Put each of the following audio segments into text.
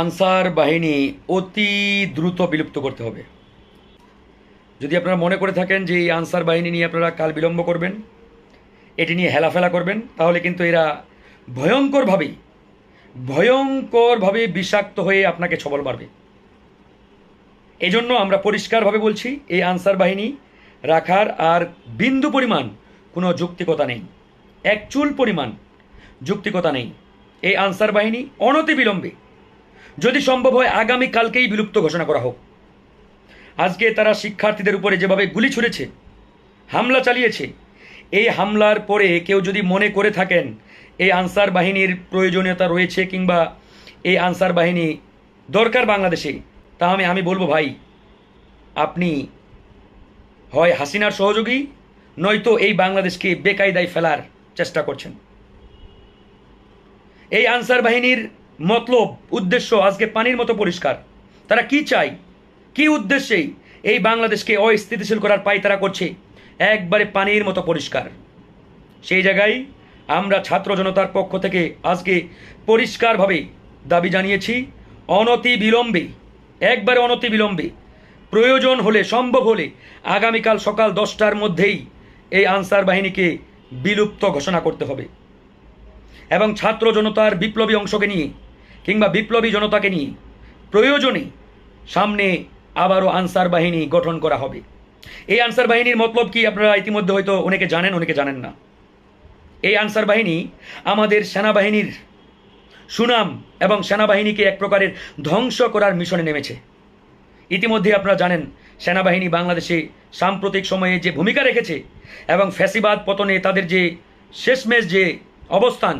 Answer বাহিনী অতি দ্রুত বিলুপ্ত করতে হবে। যদি আপনারা মনে করে থাকেন যে এই আনসার বাহিনী নিয়ে আপনারা কাল বিলম্ব করবেন, এটি নিয়ে হেলাফেলা করবেন, তাহলে কিন্তু এরা ভয়ঙ্করভাবে ভয়ঙ্করভাবে বিষাক্ত হয়ে আপনাকে ছবল মারবে। এজন্য আমরা পরিষ্কারভাবে বলছি, এই আনসার বাহিনী রাখার আর বিন্দু পরিমাণ কোনো যুক্তিকতা নেই। এক চুল পরিমাণ যুক্তিকতা নেই। এই আনসার বাহিনী অনতিবিলম্বে যদি সম্ভব হয় আগামীকালকেই বিলুপ্ত ঘোষণা করা হোক। আজকে তারা শিক্ষার্থীদের উপরে যেভাবে গুলি ছুড়েছে, হামলা চালিয়েছে, এই হামলার পরে কেউ যদি মনে করে থাকেন, এই আনসার বাহিনীর প্রয়োজনীয়তা রয়েছে কিংবা এই আনসার বাহিনী দরকার বাংলাদেশে, তা আমি আমি বলব ভাই, আপনি হয় হাসিনার সহযোগী, নয়তো এই বাংলাদেশকে বেকায়দায় ফেলার চেষ্টা করছেন। এই আনসার বাহিনীর মতলব, উদ্দেশ্য আজকে পানির মতো পরিষ্কার। তারা কি চায়? কি উদ্দেশ্যেই এই বাংলাদেশকে অস্থিতিশীল করার পাই তারা করছে? একবারে পানির মতো পরিষ্কার। সেই জায়গায় আমরা ছাত্র জনতার পক্ষ থেকে আজকে পরিষ্কারভাবে দাবি জানিয়েছি অনতি বিলম্বে একবারে অনতি বিলম্বে প্রয়োজন হলে, সম্ভব হলে আগামীকাল সকাল দশটার মধ্যেই এই আনসার বাহিনীকে বিলুপ্ত ঘোষণা করতে হবে। এবং ছাত্র জনতার বিপ্লবী অংশকে নিয়ে কিংবা বিপ্লবী জনতাকে নিয়ে। প্রয়োজনে সামনে আবারও আনসার বাহিনী গঠন করা হবে। এই আনসার বাহিনীর মতলব কি আপনারা ইতিমধ্যে হয়তো অনেকে জানেন অনেকে জানেন না। এই আনসার বাহিনী আমাদের সেনাবাহিনীর সুনাম এবং সেনাবাহিনীকে এক প্রকারের ধ্বংস করার মিশনে নেমেছে। ইতিমধ্যে আপনারা জানেন, সেনাবাহিনী বাংলাদেশে সাম্প্রতিক সময়ে যে ভূমিকা রেখেছে এবং ফ্যাসিবাদ পতনে তাদের যে শেষমেশ যে অবস্থান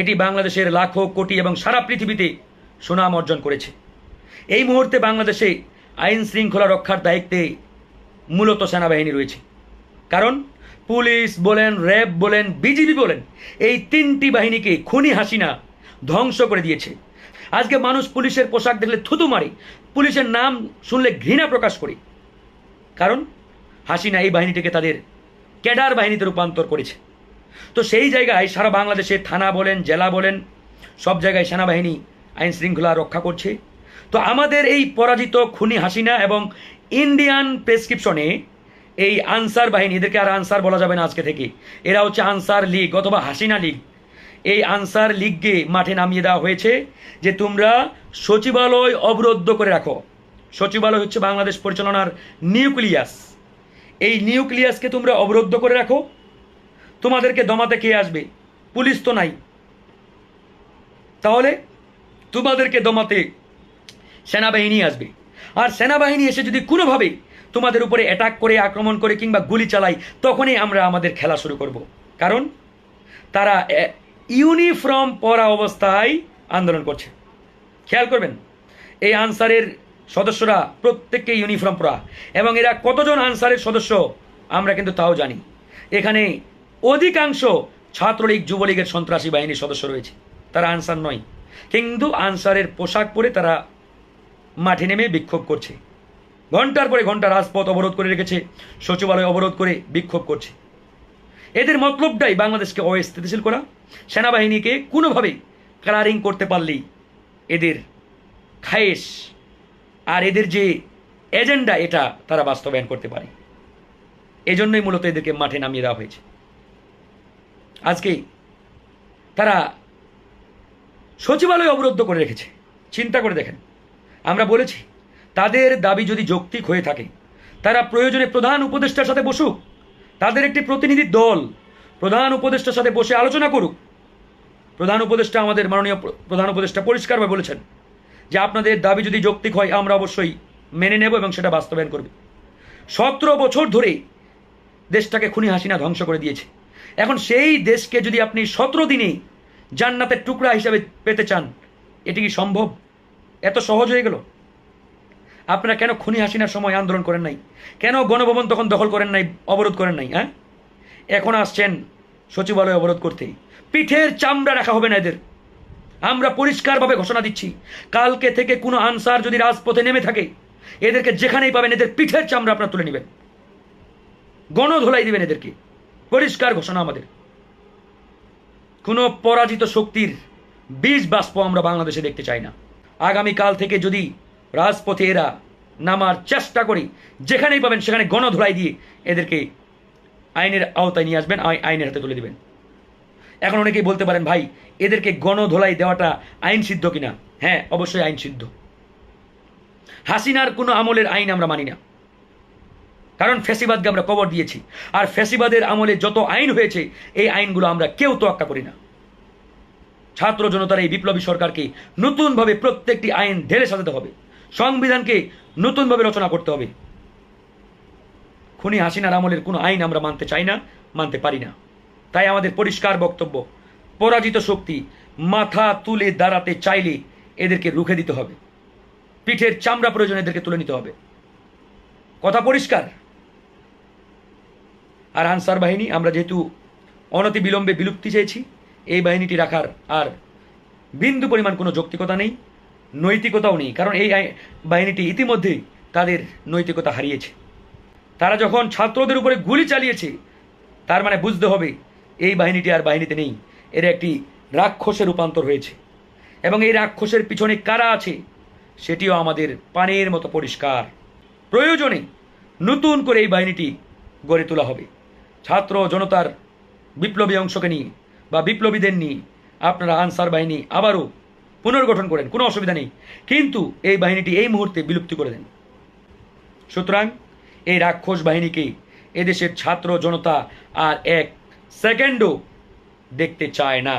এটি বাংলাদেশের লাখো কোটি এবং সারা পৃথিবীতে সুনাম অর্জন করেছে। এই মুহূর্তে বাংলাদেশে আইন শৃঙ্খলা রক্ষার দায়িত্বে মূলত সেনাবাহিনী রয়েছে। কারণ পুলিশ বলেন, র্যাব বলেন, বিজিবি বলেন, এই তিনটি বাহিনীকে খুনি হাসিনা ধ্বংস করে দিয়েছে। আজকে মানুষ পুলিশের পোশাক দেখলে থুতু মারে, পুলিশের নাম শুনলে ঘৃণা প্রকাশ করে। কারণ হাসিনা এই বাহিনীটিকে তাদের ক্যাডার বাহিনীতে রূপান্তর করেছে। তো সেই জায়গায় সারা বাংলাদেশে থানা বলেন, জেলা বলেন, সব জায়গায় সেনাবাহিনী আইন শৃঙ্খলা রক্ষা করছে। তো আমাদের এই পরাজিত খুনি হাসিনা এবং ইন্ডিয়ান প্রেসক্রিপশনে এই আনসার বাহিনী, এদেরকে আর আনসার বলা যাবে না আজকে থেকে। এরা হচ্ছে আনসার লীগ অথবা হাসিনা লীগ। এই আনসার লীগকে মাঠে নামিয়ে দেওয়া হয়েছে যে তোমরা সচিবালয় অবরুদ্ধ করে রাখো। সচিবালয় হচ্ছে বাংলাদেশ পরিচালনার নিউক্লিয়াস। এই নিউক্লিয়াসকে তোমরা অবরুদ্ধ করে রাখো। তোমাদেরকে দমাতে কে আসবে? পুলিশ তো নাই। তাহলে তোমাদেরকে দমাতে সেনাবাহিনী আসবে। আর সেনাবাহিনী এসে যদি কোনোভাবে তোমাদের উপরে অ্যাটাক করে, আক্রমণ করে কিংবা গুলি চালায়, তখনই আমরা আমাদের খেলা শুরু করব। কারণ তারা ইউনিফর্ম পরা অবস্থায় আন্দোলন করছে। খেয়াল করবেন, এই আনসারের সদস্যরা প্রত্যেককে ইউনিফর্ম পরা এবং এরা কতজন আনসারের সদস্য আমরা কিন্তু তাও জানি। এখানে অধিকাংশ ছাত্রলীগ, যুবলীগের সন্ত্রাসী বাহিনীর সদস্য রয়েছে। তারা আনসার নয়। কিন্তু আনসারের পোশাক পরে তারা মাঠে নেমে বিক্ষোভ করছে। ঘণ্টার পরে ঘণ্টা রাজপথ অবরোধ করে রেখেছে, সচিবালয় অবরোধ করে বিক্ষোভ করছে। এদের মতলবটাই বাংলাদেশকে অস্থিতিশীল করা। সেনাবাহিনীকে কোনোভাবে কালারিং করতে পারলেই এদের খায়েশ আর এদের যে এজেন্ডা, এটা তারা বাস্তবায়ন করতে পারে। এজন্যই মূলত এদেরকে মাঠে নামিয়ে দেওয়া হয়েছে। আজকে তারা সচিবালয় অবরুদ্ধ করে রেখেছে। চিন্তা করে দেখেন। আমরা বলেছি, তাদের দাবি যদি যৌক্তিক হয়ে থাকে, তারা প্রয়োজনে প্রধান উপদেষ্টার সাথে বসুক। তাদের একটি প্রতিনিধি দল প্রধান উপদেষ্টার সাথে বসে আলোচনা করুক। প্রধান উপদেষ্টা আমাদের মাননীয় প্রধান উপদেষ্টা পরিষ্কারভাবে বলেছেন যে আপনাদের দাবি যদি যৌক্তিক হয়, আমরা অবশ্যই মেনে নেব এবং সেটা বাস্তবায়ন করবে। সতেরো বছর ধরে দেশটাকে খুনি হাসিনা ধ্বংস করে দিয়েছে। এখন সেই দেশকে যদি আপনি সতেরো দিনে জান্নাতের টুকরা হিসাবে পেতে চান, এটি কি সম্ভব? এত সহজ হয়ে গেল? আপনারা কেন খুনি হাসিনার সময় আন্দোলন করেন নাই? কেন গণভবন তখন দখল করেন নাই, অবরোধ করেন নাই হ্যাঁ? এখন আসছেন সচিবালয় অবরোধ করতে। পিঠের চামড়া রাখা হবে না এদের। আমরা পরিষ্কারভাবে ঘোষণা দিচ্ছি, কালকে থেকে কোনো আনসার যদি রাজপথে নেমে থাকে, এদেরকে যেখানেই পাবেন এদের পিঠের চামড়া আপনারা তুলে নেবেন। গণধোলাই দিবেন এদেরকে। পরিষ্কার ঘোষণা আমাদের। কোনো পরাজিত শক্তির বীজ বাষ্প আমরা বাংলাদেশে দেখতে চাই না। আগামীকাল থেকে যদি রাজপথে এরা নামার চেষ্টা করি, যেখানেই পাবেন সেখানে গণধোলাই দিয়ে এদেরকে আইনের আওতায় নিয়ে আসবেন, আই- আইনের হাতে তুলে দেবেন। এখন অনেকেই বলতে পারেন, ভাই, এদেরকে গণধোলাই দেওয়াটা আইন সিদ্ধ কিনা? হ্যাঁ অবশ্যই আইন সিদ্ধ হাসিনার কোনো আমলের আইন আমরা মানি না। কারণ ফ্যাসিবাদকে আমরা কবর দিয়েছি। আর ফ্যাসিবাদের আমলে যত আইন হয়েছে, এই আইনগুলো আমরা কেউ তোয়াক্কা করি না। ছাত্র জনতার এই বিপ্লবী সরকারকে নতুনভাবে প্রত্যেকটি আইন ঢেলে সাজাতে হবে। সংবিধানকে নতুনভাবে রচনা করতে হবে। খুনি হাসিনার আমলের কোনো আইন আমরা মানতে চাই না, মানতে পারি না। তাই আমাদের পরিষ্কার বক্তব্য, পরাজিত শক্তি মাথা তুলে দাঁড়াতে চাইলে এদেরকে রুখে দিতে হবে। পিঠের চামড়া প্রয়োজন এদেরকে তুলে নিতে হবে। কথা পরিষ্কার। আর আনসার বাহিনী, আমরা যেহেতু অনতি বিলম্বে বিলুপ্তি চেয়েছি, এই বাহিনীটি রাখার আর বিন্দু পরিমাণ কোনো যৌক্তিকতা নেই, নৈতিকতাও নেই, কারণ এই বাহিনীটি ইতিমধ্যেই তাদের নৈতিকতা হারিয়েছে। তারা যখন ছাত্রদের উপরে গুলি চালিয়েছে, তার মানে বুঝতে হবে এই বাহিনীটি আর বাহিনীতে নেই, এর একটি রাক্ষসে রূপান্তর হয়েছে। এবং এই রাক্ষসের পিছনে কারা আছে, সেটিও আমাদের পানির মতো পরিষ্কার। প্রয়োজনে নতুন করে এই বাহিনীটি গড়ে তোলা হবে। ছাত্র জনতার বিপ্লবী অংশকে নিয়ে বা বিপ্লবীদের নিয়ে আপনারা আনসার বাহিনী আবারও পুনর্গঠন করেন, কোনো অসুবিধা নেই। কিন্তু এই বাহিনীটি এই মুহূর্তে বিলুপ্তি করে দেন। সুতরাং এই রাক্ষস বাহিনীকে এদেশের ছাত্র জনতা আর এক সেকেন্ডও দেখতে চায় না।